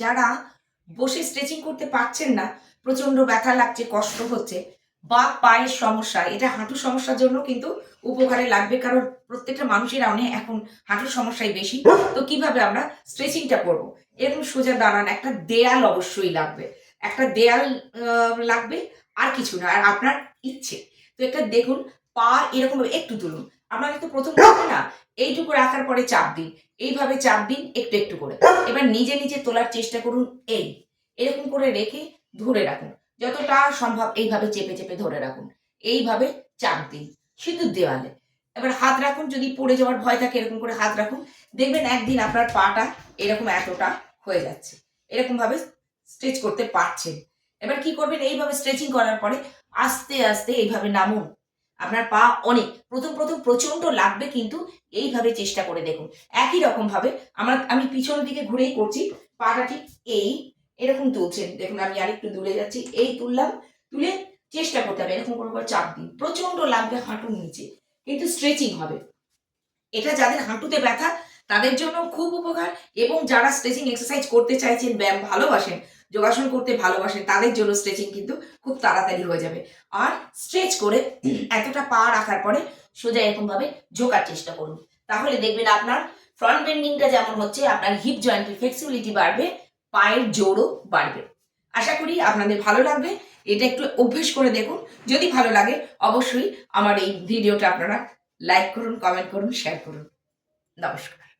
যারা বসে স্ট্রেচিং করতে পারছেন না প্রচণ্ড ব্যথা লাগছে, কষ্ট হচ্ছে, বা পায়ের সমস্যা, এটা হাঁটুর সমস্যার জন্য কিন্তু উপকারে লাগবে, কারণ প্রত্যেকটা মানুষের অনেক এখন হাঁটুর সমস্যাই বেশি। তো কীভাবে আমরা স্ট্রেচিংটা করব? এরকম সোজা দাঁড়ান, একটা দেয়াল অবশ্যই লাগবে। একটা দেয়াল লাগবে, আর কিছু না, আর আপনার ইচ্ছে। তো এটা দেখুন, পা এরকম একটু তুলুন আপনাকে তো প্রথম করতে না এইটুকু রাখার পরে চাপ দিন এইভাবে চাপ দিন, একটু একটু করে। এবার নিজে নিজে তোলার চেষ্টা করুন এই। এরকম করে রেখে ধরে রাখুন। যতটা সম্ভব এইভাবে চেপে চেপে ধরে রাখুন। এইভাবে চাপ দিন শুধু দেওয়ালে। এবার হাত রাখুন, যদি পড়ে যাওয়ার ভয় থাকে এরকম করে হাত রাখুন। দেখবেন একদিন আপনার পাটা এরকম এতটা হয়ে যাচ্ছে। এরকম ভাবে স্ট্রেচ করতে পারছেন। এবার কি করবেন? এইভাবে স্ট্রেচিং করার পরে আস্তে আস্তে এইভাবে নামুন। আপনার পা অনেক। প্রথম প্রথম প্রচণ্ড লাগবে কিন্তু এইভাবে চেষ্টা করে দেখুন। একই রকম ভাবে আমার, আমি পিছনের দিকে ঘুরেই করছি, পাটা ঠিক এই, এরকম তুলছেন। দেখুন, আমি আরেকটু দূরে যাচ্ছি, এই তুললাম, তুলে চেষ্টা করতে হবে, এরকম করে করে চাপ দিন প্রচণ্ড লাগবে হাঁটুর নিচে, কিন্তু স্ট্রেচিং হবে। এটা যাদের হাঁটুতে ব্যথা, তাদের জন্য খুব উপকার, এবং যারা স্ট্রেচিং এক্সারসাইজ করতে চাইছেন, ব্যায়াম ভালোবাসেন যোগাসন করতে ভালোবাসেন তাদের জন্য স্ট্রেচিং কিন্তু খুব তাড়াতাড়ি হয়ে যাবে। আর স্ট্রেচ করে এতটা পা রাখার পরে সোজা এরকম ভাবে ঝোকার চেষ্টা করুন। তাহলে দেখবেন আপনার ফ্রন্ট বেন্ডিংটা যেমন হচ্ছে, আপনার হিপ জয়েন্টের ফ্লেক্সিবিলিটি বাড়বে, পায়ের জোরও বাড়বে। আশা করি আপনাদের ভালো লাগবে। এটা একটু অভ্যেস করে দেখুন। যদি ভালো লাগে, অবশ্যই আমার এই ভিডিওটা আপনারা লাইক করুন কমেন্ট করুন শেয়ার করুন। নমস্কার।